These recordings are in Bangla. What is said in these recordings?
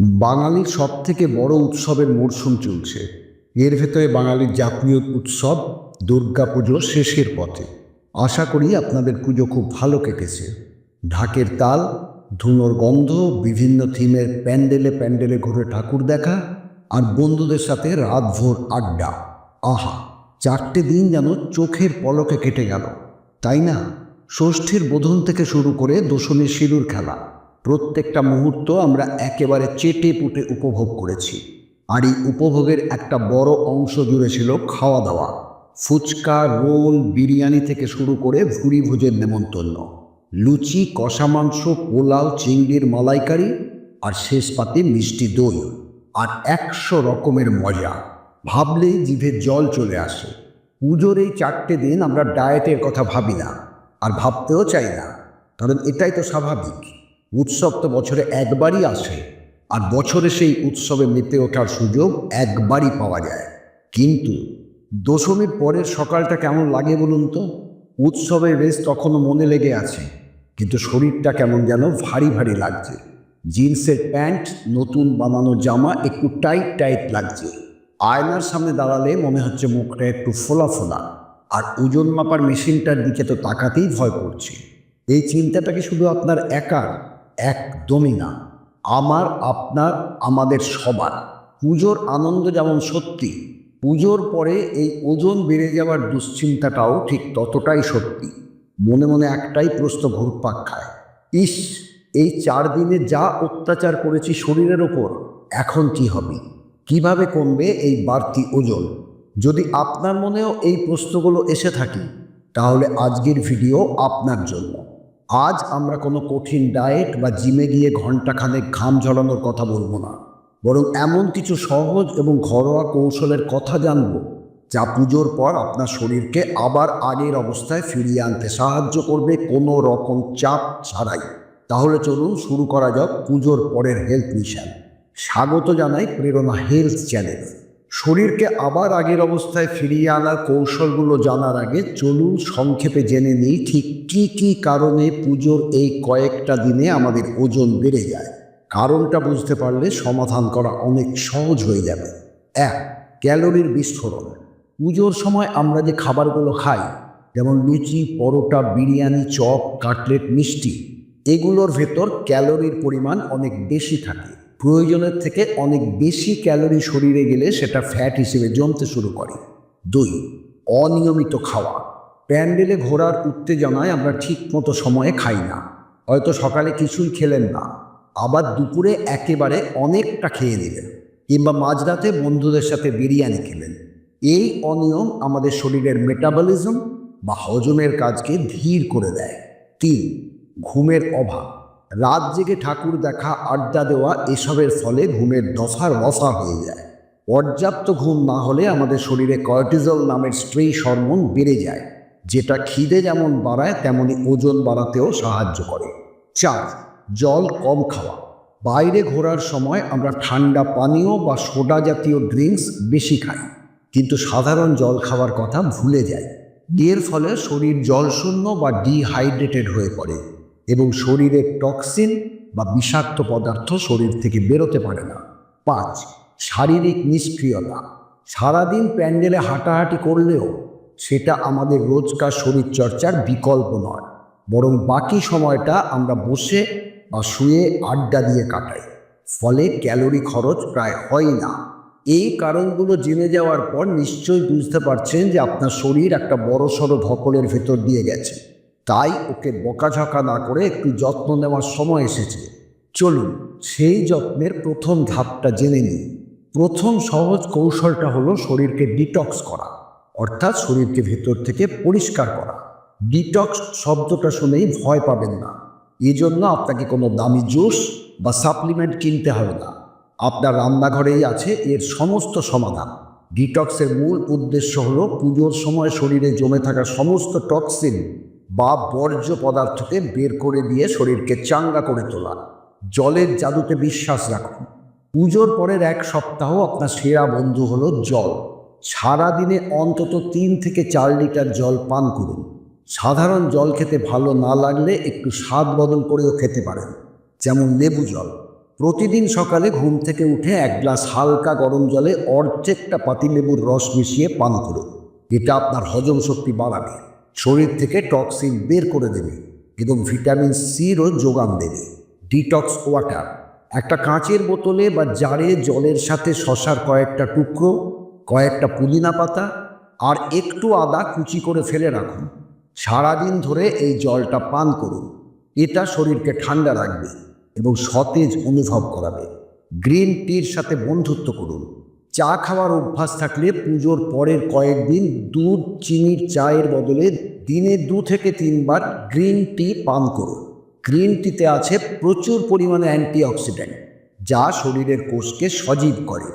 বাঙালির সব থেকে বড় উৎসবের মরশুম চলছে। এর ভেতরে বাঙালির জাতীয় উৎসব দুর্গা দুর্গাপুজো শেষের পথে। আশা করি আপনাদের পুজো খুব ভালো কেটেছে। ঢাকের তাল, ধুনোর গন্ধ, বিভিন্ন থিমের প্যান্ডেলে প্যান্ডেলে ঘুরে ঠাকুর দেখা আর বন্ধুদের সাথে রাতভোর আড্ডা। আহা, চারটে দিন যেন চোখের পলকে কেটে গেল। তাই না? ষষ্ঠীর বোধন থেকে শুরু করে দশমীর সিঁদুর খেলা। প্রত্যেকটা মুহূর্ত আমরা একেবারে চেটে পুটে উপভোগ করেছি। আর এই উপভোগের একটা বড় অংশ জুড়ে ছিল খাওয়া দাওয়া ফুচকা, রোল, বিরিয়ানি থেকে শুরু করে ভুড়ি ভোজের নেমন্তন্ন। লুচি, কষা মাংস, পোলাও, চিংড়ির মালাইকারি আর শেষ পাতে মিষ্টি দই। আর একশো রকমের মজা। ভাবলেই জিভে জল চলে আসে। পুজোর এই চারটে দিন আমরা ডায়েটের কথা ভাবি না। আর ভাবতেও চাই না। কারণ এটাই তো স্বাভাবিক। উৎসব তো বছরে একবারই আসে, আর বছরে সেই উৎসবে মেতে ওঠার সুযোগ একবারই পাওয়া যায়। কিন্তু দশমীর পরের সকালটা কেমন লাগে বলুন তো? উৎসবের রেস তখনও মনে লেগে আছে, কিন্তু শরীরটা কেমন যেন ভারী ভারী লাগছে। জিন্সের প্যান্ট, নতুন বানানো জামা, একটু টাইট টাইট লাগছে। আয়নার সামনে দাঁড়ালে মনে হচ্ছে মুখটা একটু ফোলা ফোলা, আর ওজন মাপার মেশিনটার দিকে তো তাকাতেই ভয় করছে। এই চিন্তাটা কি শুধু আপনার একার একদমই না। আমার, আপনার, আমাদের সবার। পুজোর আনন্দ যেমন সত্যি, পুজোর পরে এই ওজন বেড়ে যাওয়ার দুশ্চিন্তাটাও ঠিক ততটাই সত্যি। মনে মনে একটাই প্রশ্ন ঘুরপাক খায়, ইস, এই চার দিনে যা অত্যাচার করেছি শরীরের ওপর, এখন কি হবে? কীভাবে কমবে এই বাড়তি ওজন? যদি আপনার মনেও এই প্রশ্নগুলো এসে থাকে, তাহলে আজকের ভিডিও আপনার জন্য। আজ আমরা কোনো কঠিন ডায়েট বা জিমে গিয়ে ঘন্টাখানেক ঘাম ঝরানোর কথা বলব না। বরং এমন কিছু সহজ এবং ঘরোয়া কৌশলের কথা জানব, যা পুজোর পর আপনার শরীরকে আবার আগের অবস্থায় ফিরিয়ে আনতে সাহায্য করবে কোনো রকম চাপ ছাড়াই। তাহলে চলুন শুরু করা যাক পুজোর পরের হেলথ মিশন। স্বাগত জানাই প্রেরণা হেলথ চ্যানেল। শরীরকে আবার আগের অবস্থায় ফিরিয়ে আনার কৌশলগুলো জানার আগে চলুন সংক্ষেপে জেনে নিই ঠিক কী কী কারণে পুজোর এই কয়েকটা দিনে আমাদের ওজন বেড়ে যায়। কারণটা বুঝতে পারলে সমাধান করা অনেক সহজ হয়ে যাবে। এক, ক্যালোরির বিস্ফোরণ। পুজোর সময় আমরা যে খাবারগুলো খাই, যেমন লুচি, পরোটা, বিরিয়ানি, চপ, কাটলেট, মিষ্টি, এগুলোর ভেতর ক্যালোরির পরিমাণ অনেক বেশি থাকে। প্রয়োজনের থেকে অনেক বেশি ক্যালোরি শরীরে গেলে সেটা ফ্যাট হিসেবে জমতে শুরু করে। দুই, অনিয়মিত খাওয়া। প্যান্ডেলে ঘোরার উত্তেজনায় আমরা ঠিক মতো সময়ে খাই না। হয়তো সকালে কিছুই খেলেন না। আবার দুপুরে একেবারে অনেকটা খেয়ে নিলেন। কিংবা মাঝরাতে বন্ধুদের সাথে বিরিয়ানি খেলেন। এই অনিয়ম আমাদের শরীরের মেটাবলিজম বা হজমের কাজকে ধীর করে দেয়। তিন, ঘুমের অভাব। রাত জেগে ঠাকুর দেখা, আড্ডা দেওয়া, এসবের ফলে ঘুমের দফার রফা হয়ে যায়। পর্যাপ্ত ঘুম না হলে আমাদের শরীরে কর্টিজল নামের স্ট্রে হরমোন বেড়ে যায়। যেটা খিদে যেমন বাড়ায়, তেমনি ওজন বাড়াতেও সাহায্য করে। চার, জল কম খাওয়া। বাইরে ঘোরার সময় আমরা ঠান্ডা পানীয় বা সোডা জাতীয় ড্রিঙ্কস বেশি খাই। কিন্তু সাধারণ জল খাওয়ার কথা ভুলে যাই। এর ফলে শরীর জলশূন্য বা ডিহাইড্রেটেড হয়ে পড়ে। এবং শরীরের টক্সিন বা বিষাক্ত পদার্থ শরীর থেকে বেরোতে পারে না। পাঁচ, শারীরিক নিষ্ক্রিয়তা। সারাদিন প্যান্ডেলে হাঁটাহাঁটি করলেও সেটা আমাদের রোজকার শরীরচর্চার বিকল্প নয়। বরং বাকি সময়টা আমরা বসে বা শুয়ে আড্ডা দিয়ে কাটাই। ফলে ক্যালোরি খরচ প্রায় হয় না। এই কারণগুলো জেনে যাওয়ার পর নিশ্চয়ই বুঝতে পারছেন যে আপনার শরীর একটা বড়সড় ধকলের ভেতর দিয়ে গেছে। তাই ওকে বকাঝকা না করে একটু যত্ন নেওয়ার সময় এসেছে। চলুন সেই যত্নের প্রথম ধাপটা জেনে নিই। প্রথম সহজ কৌশলটা হলো শরীরকে ডিটক্স করা, অর্থাৎ শরীরকে ভেতর থেকে পরিষ্কার করা। ডিটক্স শব্দটা শুনেই ভয় পাবেন না। এই জন্য আপনাকে কোনো দামি জুস বা সাপ্লিমেন্ট কিনতে হবে না। আপনার রান্নাঘরেই আছে এর সমস্ত সমাধান। ডিটক্সের মূল উদ্দেশ্য হলো পুজোর সময় শরীরে জমে থাকা সমস্ত টক্সিন বা বর্জ্য পদার্থকে বের করে দিয়ে শরীরকে চাঙ্গা করে তোলা। জলের জাদুতে বিশ্বাস রাখুন। পুজোর পরের এক সপ্তাহ আপনার সেরা বন্ধু হলো জল। সারাদিনে অন্তত তিন থেকে চার লিটার জল পান করুন। সাধারণ জল খেতে ভালো না লাগলে একটু স্বাদ বদল করেও খেতে পারেন। যেমন লেবু জল। প্রতিদিন সকালে ঘুম থেকে উঠে এক গ্লাস হালকা গরম জলে অর্ধেকটা পাতিলেবুর রস মিশিয়ে পান করুন। এটা আপনার হজম শক্তি বাড়াবে। শরীর থেকে টক্সিন বের করে দেবে এবং ভিটামিন সিরও যোগান দেবে। ডিটক্স ওয়াটার একটা কাঁচের বোতলে বা জারে জলের সাথে শশার কয়েকটা টুকরো, কয়েকটা পুদিনা পাতা আর একটু আদা কুচি করে ফেলে রাখুন। সারাদিন ধরে এই জলটা পান করুন। এটা শরীরকে ঠান্ডা রাখবে এবং সতেজ অনুভব করাবে। গ্রিন টির সাথে বন্ধুত্ব করুন। চা খাওয়ার অভ্যাস থাকলে পুজোর পরের কয়েকদিন দুধ চিনির চায়ের বদলে দিনে দু থেকে তিনবার গ্রিন টি পান করুন। গ্রিন টিতে আছে প্রচুর পরিমাণে অ্যান্টিঅক্সিডেন্ট, যা শরীরের কোষকে সজীব করে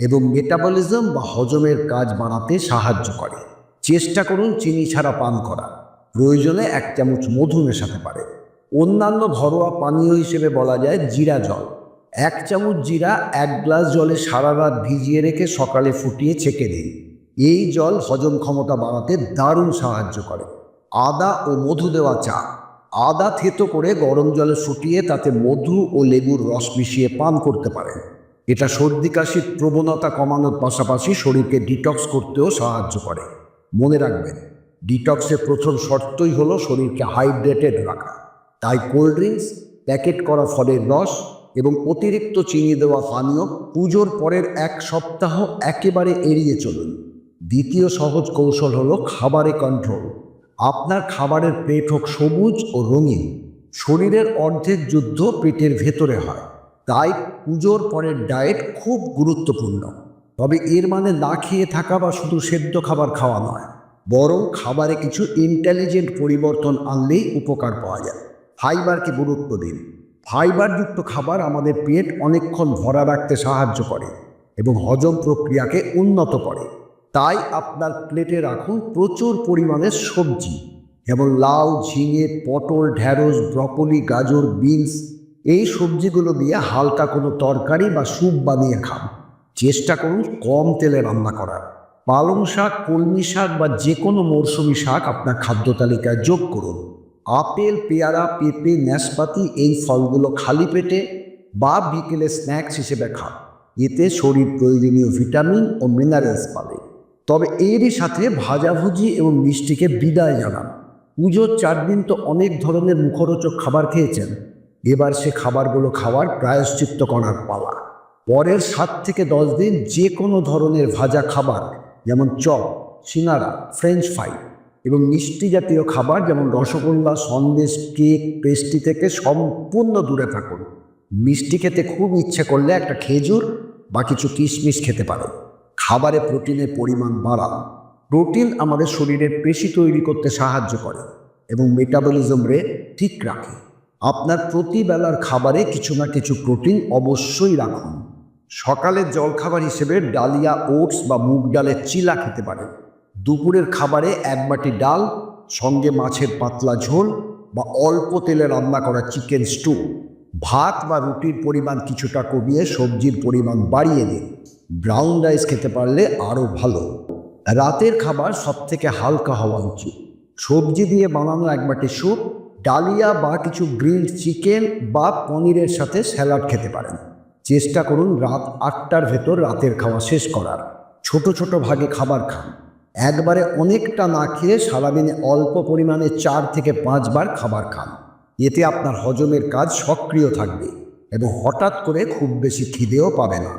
এবং মেটাবলিজম বা হজমের কাজ বাড়াতে সাহায্য করে। চেষ্টা করুন চিনি ছাড়া পান করা। প্রয়োজনে এক চামচ মধু মেশাতে পারে অন্যান্য ঘরোয়া পানীয় হিসেবে বলা যায় জিরা জল। এক চামচ জিরা, এক গ্লাস জলে সারা রাত ভিজিয়ে রেখে সকালে ফুটিয়ে ছেঁকে দিন। এই জল হজম ক্ষমতা বাড়াতে দারুণ সাহায্য করে। আদা ও মধু দেওয়া চা। আদা থেতো করে গরম জলে ফুটিয়ে তাতে মধু ও লেবুর রস মিশিয়ে পান করতে পারেন। এটা সর্দি, কাশির প্রবণতা কমানোর পাশাপাশি শরীরকে ডিটক্স করতেও সাহায্য করে। মনে রাখবেন, ডিটক্সের প্রথম শর্তই হলো শরীরকে হাইড্রেটেড রাখা। তাই কোল্ড ড্রিঙ্কস, প্যাকেট করা ফলের রস এবং অতিরিক্ত চিনি দেওয়া পানীয় পুজোর পরের এক সপ্তাহ একেবারে এড়িয়ে চলুন। দ্বিতীয় সহজ কৌশল হলো খাবারে কন্ট্রোল আপনার খাবারের পেট হোক সবুজ ও রঙিন। শরীরের অর্ধেক যুদ্ধ পেটের ভেতরে হয়। তাই পুজোর পরের ডায়েট খুব গুরুত্বপূর্ণ। তবে এর মানে না খেয়ে থাকা বা শুধু সেদ্ধ খাবার খাওয়া নয়। বরং খাবারে কিছু ইন্টেলিজেন্ট পরিবর্তন আনলেই উপকার পাওয়া যায়। ফাইবারকে গুরুত্ব দিন। ফাইবারযুক্ত খাবার আমাদের পেট অনেকক্ষণ ভরা রাখতে সাহায্য করে এবং হজম প্রক্রিয়াকে উন্নত করে। তাই আপনার প্লেটে রাখুন প্রচুর পরিমাণে সবজি যেমন লাউ, ঝিঙে, পটল ঢ্যাঁড়স ব্রকলি, গাজর, বিনস এই সবজিগুলো দিয়ে হালকা কোনো তরকারি বা স্যুপ বানিয়ে খান। চেষ্টা করুন কম তেলে রান্না করার। পালং শাক, কলমি শাক বা যে কোনো মরশুমি শাক আপনার খাদ্য তালিকায় যোগ করুন। আপেল, পেয়ারা, পেঁপে ন্যাশপাতি এই ফলগুলো খালি পেটে বা বিকেলে স্ন্যাক্স হিসেবে খান এতে শরীর প্রয়োজনীয় ভিটামিন ও মিনারেলস পাবে। তবে এরই সাথে ভাজাভুজি এবং মিষ্টিকে বিদায় জানান। পুজোর চার দিন তো অনেক ধরনের মুখরোচক খাবার খেয়েছেন। এবার সে খাবারগুলো খাওয়ার প্রায়শ্চিত্ত করার পালা। পরের সাত থেকে দশ দিন যে কোনো ধরনের ভাজা খাবার, যেমন চপ সিনারা ফ্রেঞ্চ ফ্রাই এবং মিষ্টি জাতীয় খাবার যেমন রসগোল্লা, সন্দেশ, কেক, পেস্ট্রি থেকে সম্পূর্ণ দূরে থাকুন। মিষ্টি খেতে খুব ইচ্ছে করলে একটা খেজুর বা কিছু কিশমিশ খেতে পারেন খাবারে প্রোটিনের পরিমাণ বাড়ান। প্রোটিন আমাদের শরীরের পেশি তৈরি করতে সাহায্য করে এবং মেটাবলিজম রেট ঠিক রাখে। আপনার প্রতিবেলার খাবারে কিছু না কিছু প্রোটিন অবশ্যই রাখুন। সকালের জলখাবার হিসেবে ডালিয়া, ওটস বা মুগ ডালের চিলা খেতে পারেন। দুপুরের খাবারে এক বাটি ডাল, সঙ্গে মাছের পাতলা ঝোল বা অল্প তেলে রান্না করা চিকেন স্টু ভাত বা রুটির পরিমাণ কিছুটা কমিয়ে সবজির পরিমাণ বাড়িয়ে দিন। ব্রাউন রাইস খেতে পারলে আরও ভালো। রাতের খাবার সবথেকে হালকা হওয়া উচিত। সবজি দিয়ে বানানো এক বাটি স্যুপ, ডালিয়া বা কিছু গ্রিলড চিকেন বা পনিরের সাথে স্যালাড খেতে পারেন। চেষ্টা করুন রাত আটটার ভেতর রাতের খাওয়া শেষ করার। ছোট ছোট ভাগে খাবার খান। একবারে অনেকটা না খেয়ে সারাদিনে অল্প পরিমাণে চার থেকে পাঁচবার খাবার খান। এতে আপনার হজমের কাজ সক্রিয় থাকবে এবং হঠাৎ করে খুব বেশি খিদেও পাবে না।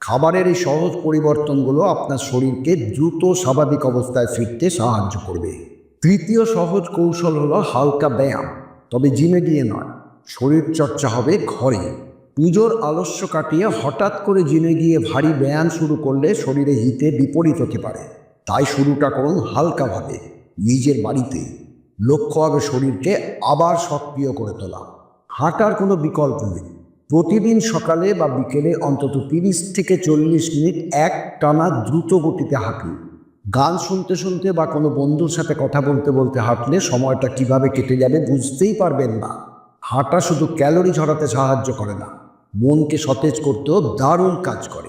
খাবারের এই সহজ পরিবর্তনগুলো আপনার শরীরকে দ্রুত স্বাভাবিক অবস্থায় ফিরতে সাহায্য করবে। তৃতীয় সহজ কৌশল হলো হালকা ব্যায়াম। তবে জিমে গিয়ে নয়, শরীর চর্চা হবে ঘরে। পুজোর আলস্য কাটিয়ে হঠাৎ করে জিমে গিয়ে ভারী ব্যায়াম শুরু করলে শরীরে হিতে বিপরীত হতে পারে। তাই শুরুটা করুন হালকাভাবে। নিজের বাড়িতে লক্ষ্য হবে শরীরকে আবার সক্রিয় করে তোলা। হাঁটার কোনো বিকল্প নেই। প্রতিদিন সকালে বা বিকেলে অন্তত তিরিশ থেকে চল্লিশ মিনিট এক টানা দ্রুত গতিতে হাঁটুন গান শুনতে শুনতে বা কোনো বন্ধুর সাথে কথা বলতে বলতে হাঁটলে সময়টা কীভাবে কেটে যাবে বুঝতেই পারবেন না। হাঁটা শুধু ক্যালোরি ঝরাতে সাহায্য করে না, মনকে সতেজ করতেও দারুণ কাজ করে।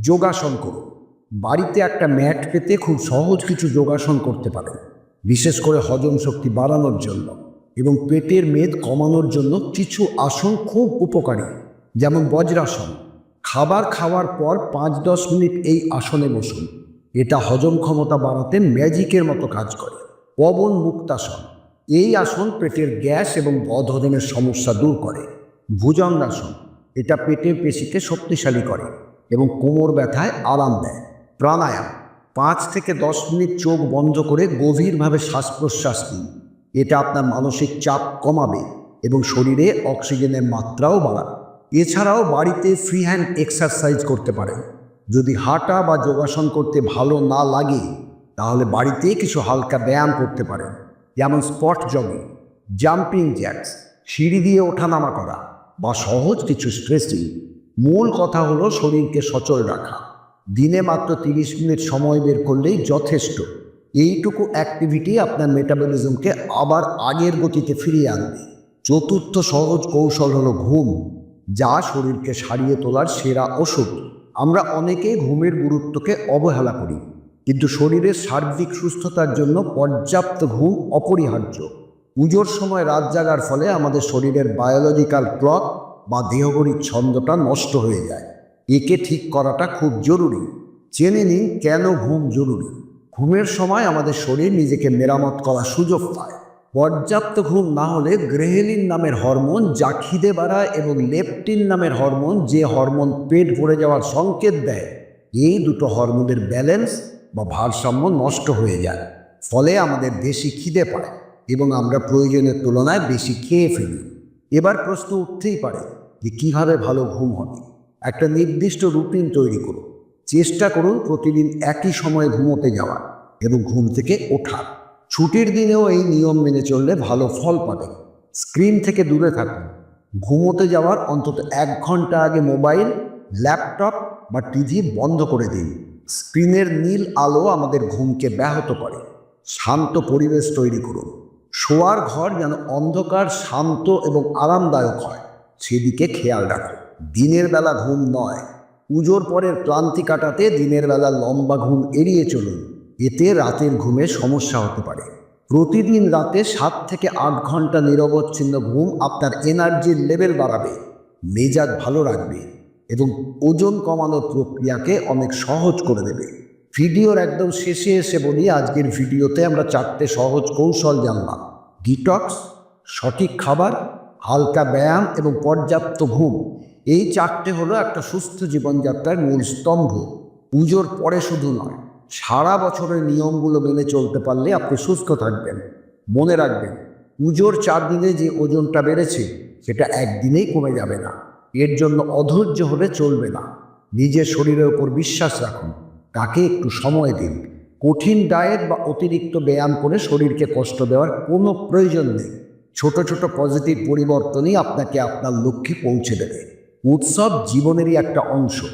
যোগাসন করুন। বাড়িতে একটা ম্যাট পেতে খুব সহজ কিছু যোগাসন করতে পারেন বিশেষ করে হজম শক্তি বাড়ানোর জন্য এবং পেটের মেদ কমানোর জন্য কিছু আসন খুব উপকারী, যেমন বজ্রাসন। খাবার খাওয়ার পর পাঁচ দশ মিনিট এই আসনে বসুন, এটা হজম ক্ষমতা বাড়াতে ম্যাজিকের মতো কাজ করে। পবন মুক্তাসন, এই আসন পেটের গ্যাস এবং বদহজমের সমস্যা দূর করে। ভুজঙ্গাসন, এটা পেটের পেশিকে শক্তিশালী করে এবং কোমর ব্যথায় আরাম দেয়। প্রাণায়াম। পাঁচ থেকে দশ মিনিট চোখ বন্ধ করে গভীরভাবে শ্বাস প্রশ্বাস নিন। এটা আপনার মানসিক চাপ কমাবে এবং শরীরে অক্সিজেনের মাত্রাও বাড়াবে। এছাড়াও বাড়িতে ফ্রি হ্যান্ড এক্সারসাইজ করতে পারেন। যদি হাঁটা বা যোগাসন করতে ভালো না লাগে, তাহলে বাড়িতে কিছু হালকা ব্যায়াম করতে পারেন। যেমন স্পট জগিং, জাম্পিং জ্যাক্স, সিঁড়ি দিয়ে ওঠানামা করা বা সহজ কিছু স্ট্রেচিং। মূল কথা হলো শরীরকে সচল রাখা। দিনে মাত্র তিরিশ মিনিট সময় বের করলেই যথেষ্ট। এইটুকু অ্যাক্টিভিটি আপনার মেটাবলিজমকে আবার আগের গতিতে ফিরিয়ে আনবে। চতুর্থ সহজ কৌশল হলো ঘুম, যা শরীরকে সারিয়ে তোলার সেরা ওষুধ। আমরা অনেকেই ঘুমের গুরুত্বকে অবহেলা করি, কিন্তু শরীরের সার্বিক সুস্থতার জন্য পর্যাপ্ত ঘুম অপরিহার্য। পুজোর সময় রাত জাগার ফলে আমাদের শরীরের বায়োলজিক্যাল ক্লক বা দেহগরির ছন্দটা নষ্ট হয়ে যায়। একে ঠিক করাটা খুব জরুরি। জেনে নিন কেন ঘুম জরুরি। ঘুমের সময় আমাদের শরীর নিজেকে মেরামত করার সুযোগ পায়। পর্যাপ্ত ঘুম না হলে গ্রেহেলিন নামের হরমোন যা খিদে বাড়ায় এবং লেপটিন নামের হরমোন যে হরমোন পেট ভরে যাওয়ার সংকেত দেয়, এই দুটো হরমোনের ব্যালেন্স বা ভারসাম্য নষ্ট হয়ে যায়। ফলে আমাদের বেশি খিদে পায় এবং আমরা প্রয়োজনের তুলনায় বেশি খেয়ে ফেলি। এবার প্রশ্ন উঠতেই পারে যে কীভাবে ভালো ঘুম হবে? একটা নির্দিষ্ট রুটিন তৈরি করুন। চেষ্টা করুন প্রতিদিন একই সময়ে ঘুমোতে যাওয়া এবং ঘুম থেকে ওঠা ছুটির দিনেও এই নিয়ম মেনে চললে ভালো ফল পাবেন। স্ক্রিন থেকে দূরে থাকুন। ঘুমোতে যাওয়ার অন্তত এক ঘণ্টা আগে মোবাইল, ল্যাপটপ বা টিভি বন্ধ করে দিন। স্ক্রিনের নীল আলো আমাদের ঘুমকে ব্যাহত করে। শান্ত পরিবেশ তৈরি করুন। শোয়ার ঘর যেন অন্ধকার, শান্ত এবং আরামদায়ক হয়। সেদিকে খেয়াল রাখুন। দিনের বেলা ঘুম নয়। পুজোর পরের ক্লান্তি কাটাতে দিনের বেলা লম্বা ঘুম এড়িয়ে চলুন। এতে রাতের ঘুমে সমস্যা হতে পারে। প্রতিদিন রাতে সাত থেকে আট ঘণ্টা নিরবচ্ছিন্ন ঘুম আপনার এনার্জির লেভেল বাড়াবে, মেজাজ ভালো রাখবে এবং ওজন কমানোর প্রক্রিয়াকে অনেক সহজ করে দেবে। ভিডিওর একদম শেষে এসে বলি, আজকের ভিডিওতে আমরা চারটে সহজ কৌশল জানলাম। ডিটক্স সঠিক খাবার, হালকা ব্যায়াম এবং পর্যাপ্ত ঘুম। এই চারটে হলো একটা সুস্থ জীবনযাত্রার মূল স্তম্ভ। পুজোর পরে শুধু নয়, সারা বছরের নিয়মগুলো মেনে চলতে পারলে আপনি সুস্থ থাকবেন। মনে রাখবেন, পুজোর চার দিনে যে ওজনটা বেড়েছে, সেটা একদিনেই কমে যাবে না। এর জন্য অধৈর্য হলে চলবে না। নিজের শরীরের ওপর বিশ্বাস রাখুন, তাকে একটু সময় দিন। কঠিন ডায়েট বা অতিরিক্ত ব্যায়াম করে শরীরকে কষ্ট দেওয়ার কোনো প্রয়োজন নেই। ছোট ছোট পজিটিভ পরিবর্তনই আপনাকে আপনার লক্ষ্যে পৌঁছে দেবে। উৎসব জীবনেরই একটা অংশ।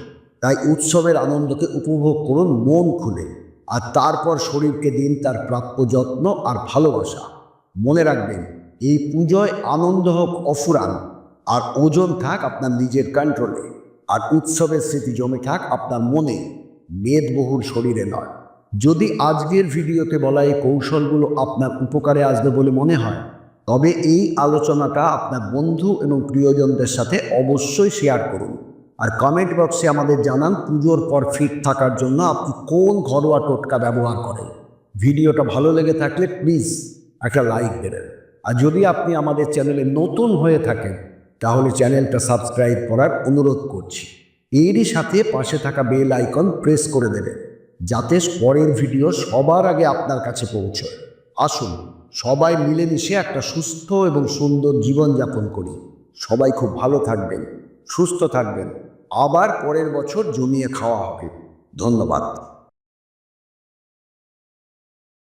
তাই উৎসবের আনন্দকে উপভোগ করুন, মন খুলে। আর তারপর শরীরকে দিন তার প্রাপ্য যত্ন আর ভালোবাসা। মনে রাখবেন, এই পুজোয় আনন্দ হোক অফুরান, আর ওজন থাক আপনার নিজের কন্ট্রোলে আর উৎসবের স্মৃতি জমে থাক আপনার মনে, মেদবহুল শরীরে নয়। যদি আজকের ভিডিওতে বলা এই কৌশলগুলো আপনার উপকারে আসবে বলে মনে হয় তবে এই আলোচনাটা আপনার বন্ধু এবং প্রিয়জনদের সাথে অবশ্যই শেয়ার করুন। আর কমেন্ট বক্সে আমাদের জানান পুজোর পর ফিট থাকার জন্য আপনি কোন ঘরোয়া টোটকা ব্যবহার করেন। ভিডিওটা ভালো লেগে থাকলে প্লিজ একটা লাইক দেবেন। আর যদি আপনি আমাদের চ্যানেলে নতুন হয়ে থাকেন, তাহলে চ্যানেলটা সাবস্ক্রাইব করার অনুরোধ করছি। এরই সাথে পাশে থাকা বেল আইকন প্রেস করে দেবেন, যাতে পরের ভিডিও সবার আগে আপনার কাছে পৌঁছয়। আসুন। সবাই মিলেমিশে একটা সুস্থ এবং সুন্দর জীবনযাপন করি। সবাই খুব ভালো থাকবেন, সুস্থ থাকবেন। আবার পরের বছর জমিয়ে খাওয়া হবে। ধন্যবাদ।